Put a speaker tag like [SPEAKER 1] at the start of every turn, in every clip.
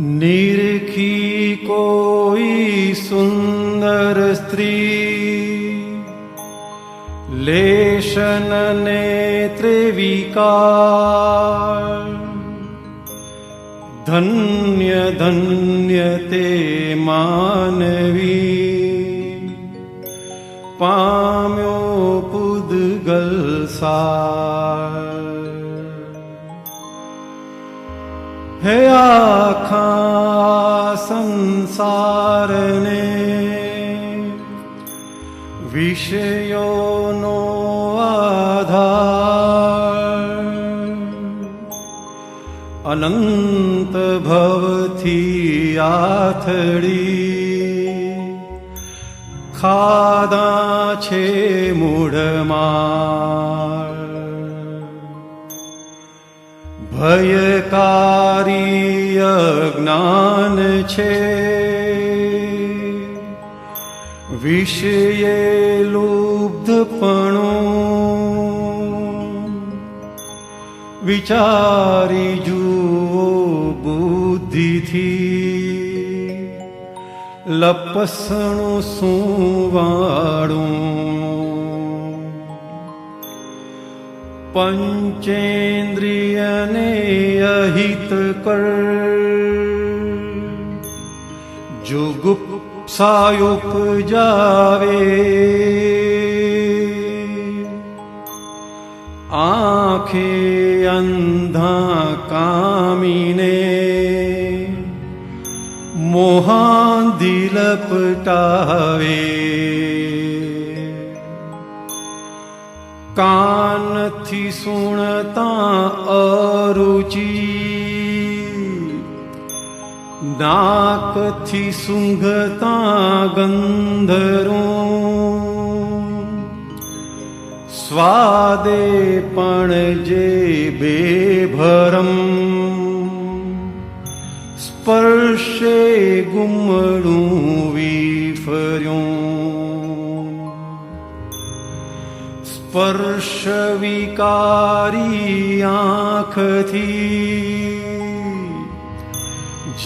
[SPEAKER 1] निरखी कोई सुन्दर स्त्री। लेशन ने ते विका धन्य ते मानवी। पाम्यो पुद्गल्सा हे आ વિષયોનો આધાર અનંત ભવથી આથડી ખાધા છે મૂળમાં ભયકારી અજ્ઞાન છે વિષયે લુબ્ધપણું. વિચારી જુઓ બુદ્ધિથી. લપસણું સુવાડું પંચેન્દ્રિયને અહિત કર. જો ગુપ્સાયુપ જાવે આંખે અંધા કામીને મોહાંધી લપટાવે કાનથી સુણતા અરુચિ નાકથી સૂંઘતા ગંધરો સ્વાદે પણ જે બેભરમ સ્પર્શે ગુમડું વિફર્યું સ્પર્શ વિકારી આંખથી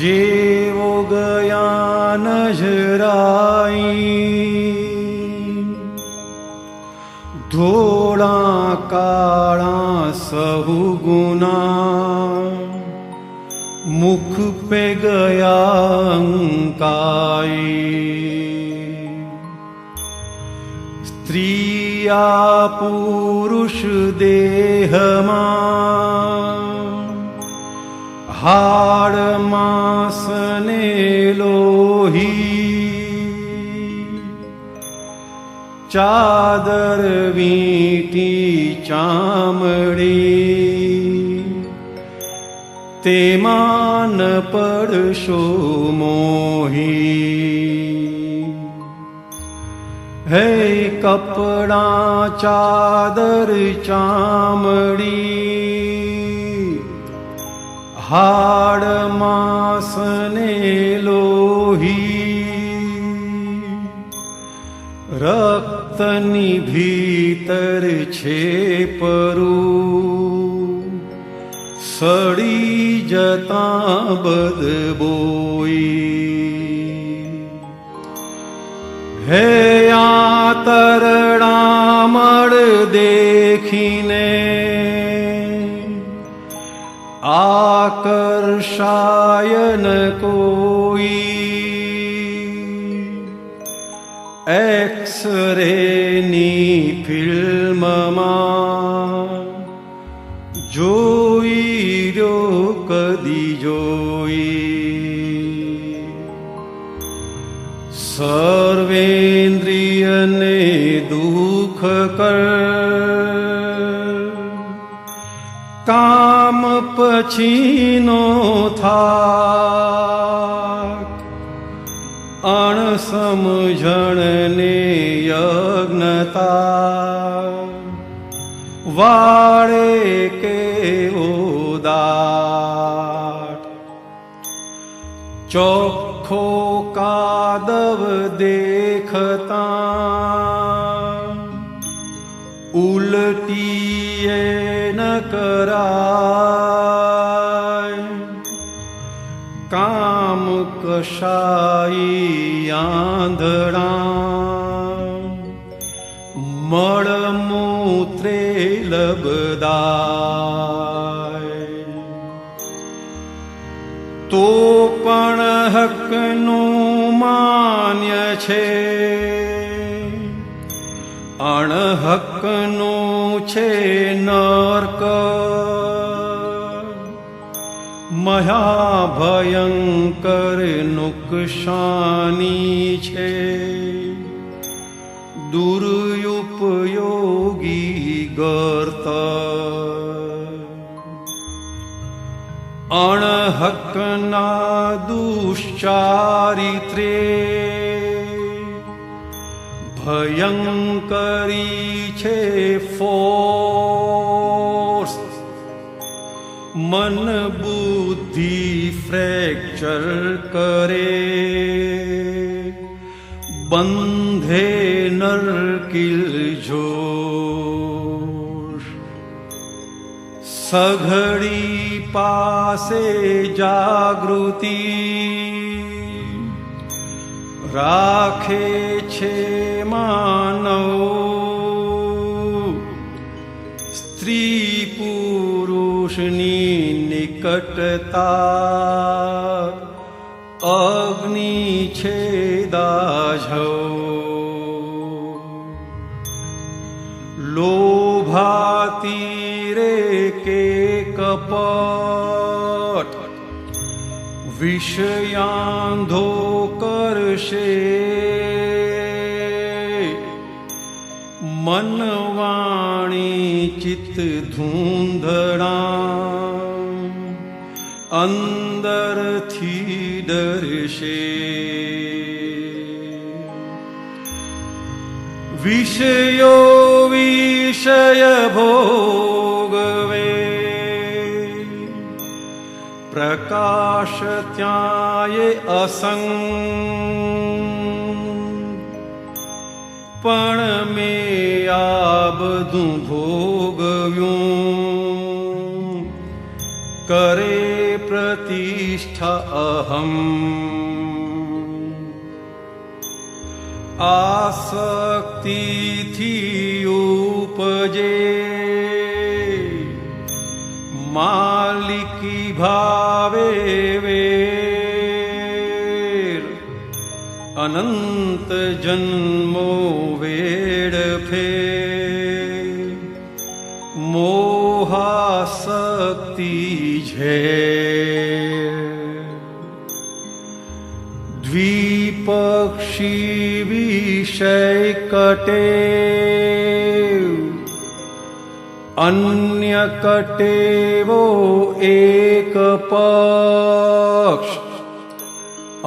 [SPEAKER 1] ये गया नजराय सहु गुना मुख पे गया अंकाई स्त्रिया पुरुष देहमा। हार मासने लोही चादर वीटी चमरी ते मान पर शो मोहि। हे कपडा चादर चामरी હાડ માસને લોહી. રક્તની ભીતર છે પરુ. સડી જતા બદબોઈ. હે આતરડામળ દેખીને આકર્ષાયન કોઈ એક્સરેની ફિલ્મમાં જોઈ રહ્યો કદી જોઈ સર્વેન્દ્રિયને દુઃખ કર કામ પછીનો થાક. અણસમજણને યજ્ઞતા. વાળે કેવો દાટ ચોખ્ખો કાદવ દેખતા. ઉલટીએ ન કરાય. કશાઈ આંધળા. મળમૂત્રે લબદાય. તો પણ હકનું માન્ય છે. અણહકનું છે નર્ક. મહાભયંકર નુકસાની છે દુરુપયોગી ગર્ત અણહકના દુશ્ચારિત્રે ભયંકરી છે ફોર્સ મન બુદ્ધિ चर करे। बन्धे नर्किलो सघी पासे जागृति। राखे छे मानव। स्त्री पुरुषनी कटता अग्निच्छेदा लोभातिरे कप विषयान्धोकर्षे मनवाणी चित् धून्धरा અંદરથી ડરશે. વિષયો વિષય ભોગવે. પ્રકાશ ત્યાંય અસંગ. પણ મેં આ બધું ભોગવ્યું करे प्रतिष्ठा अहम्। आसक्तिथि उपजे मालिकी भावे वेर् अनन्त जन्मो वेडफे मोहासक्ति द्विपक्षी विषयकटे अन्यकटेवो एकपक्ष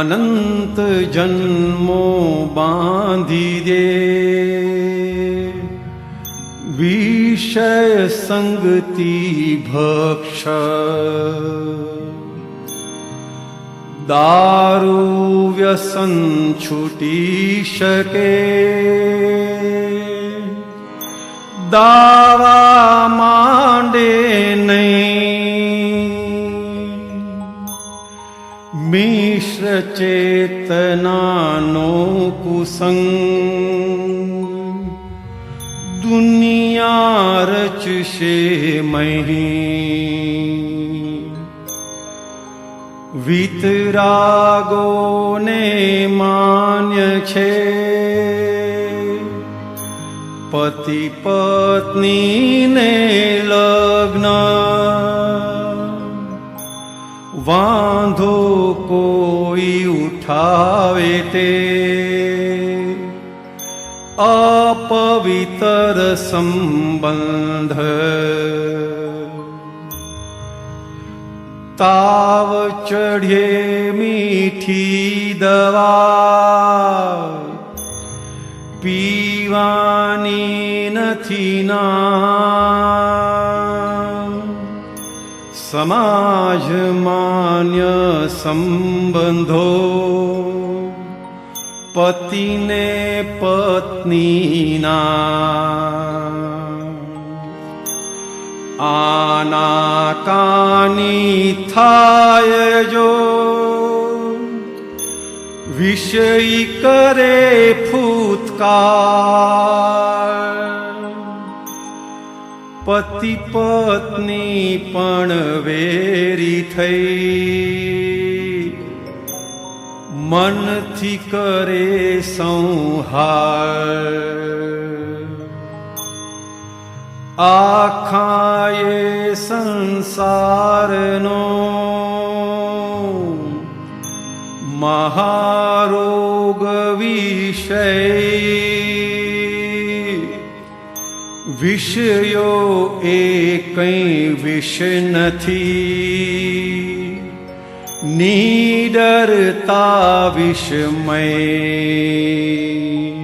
[SPEAKER 1] अनन्त जन्मो बान्धिरे વિષય સંગતિ ભક્ષ દારૂ વ્યસન છૂટી શકે દાવા માંડે નહીં મિશ્ર ચેતનાનો કુસંગ मैरि वितरागो ने मान्य छे। पति पत्नी ने लग्न। वांधो कोई उठावे ते। आ पवितर संबंध। ताव चढ़े मीठी दवा। पीवानी नथी ना समाज मान्य संबंधो। પતિને પત્નીના. આના કાની થાય જો વિષય કરે ફૂતકાર. પતિ પત્ની પણ વેરી થઈ. મનથી કરે સંહાર. આખાએ સંસારનો મહારોગ વિષય વિષયો એ કંઈ વિષ નથી. નીડરતા વિષમય.